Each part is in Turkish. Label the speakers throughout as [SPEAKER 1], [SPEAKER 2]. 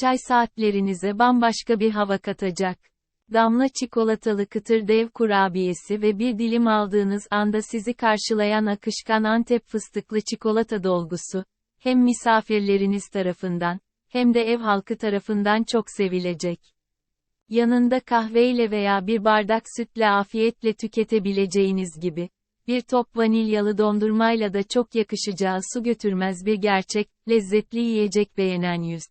[SPEAKER 1] çay saatlerinize bambaşka bir hava katacak. Damla çikolatalı kıtır dev kurabiyesi ve bir dilim aldığınız anda sizi karşılayan akışkan Antep fıstıklı çikolata dolgusu, hem misafirleriniz tarafından, hem de ev halkı tarafından çok sevilecek. Yanında kahveyle veya bir bardak sütle afiyetle tüketebileceğiniz gibi, bir top vanilyalı dondurmayla da çok yakışacağı su götürmez bir gerçek, lezzetli yiyecek beğenen yüz.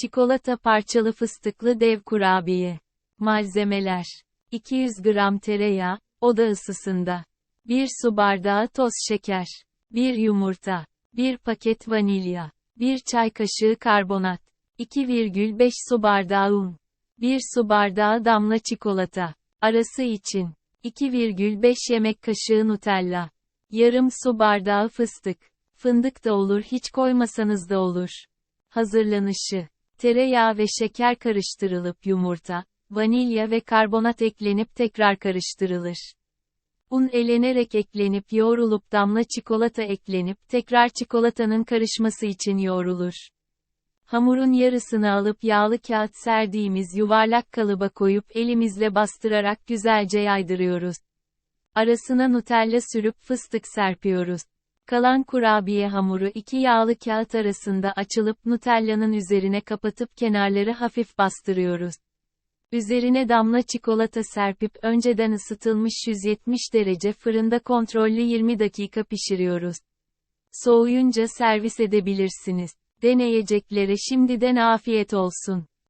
[SPEAKER 1] Çikolata parçalı fıstıklı dev kurabiye. Malzemeler. 200 gram tereyağı, oda ısısında. 1 su bardağı toz şeker. 1 yumurta. 1 paket vanilya. 1 çay kaşığı karbonat. 2,5 su bardağı un. 1 su bardağı damla çikolata. Arası için. 2,5 yemek kaşığı Nutella. Yarım su bardağı fıstık. Fındık da olur hiç koymasanız da olur. Hazırlanışı. Tereyağı ve şeker karıştırılıp yumurta, vanilya ve karbonat eklenip tekrar karıştırılır. Un elenerek eklenip yoğrulup damla çikolata eklenip tekrar çikolatanın karışması için yoğrulur. Hamurun yarısını alıp yağlı kağıt serdiğimiz yuvarlak kalıba koyup elimizle bastırarak güzelce yaydırıyoruz. Arasına Nutella sürüp fıstık serpiyoruz. Kalan kurabiye hamuru iki yağlı kağıt arasında açılıp Nutella'nın üzerine kapatıp kenarları hafif bastırıyoruz. Üzerine damla çikolata serpip önceden ısıtılmış 170 derece fırında kontrollü 20 dakika pişiriyoruz. Soğuyunca servis edebilirsiniz. Deneyeceklere şimdiden afiyet olsun.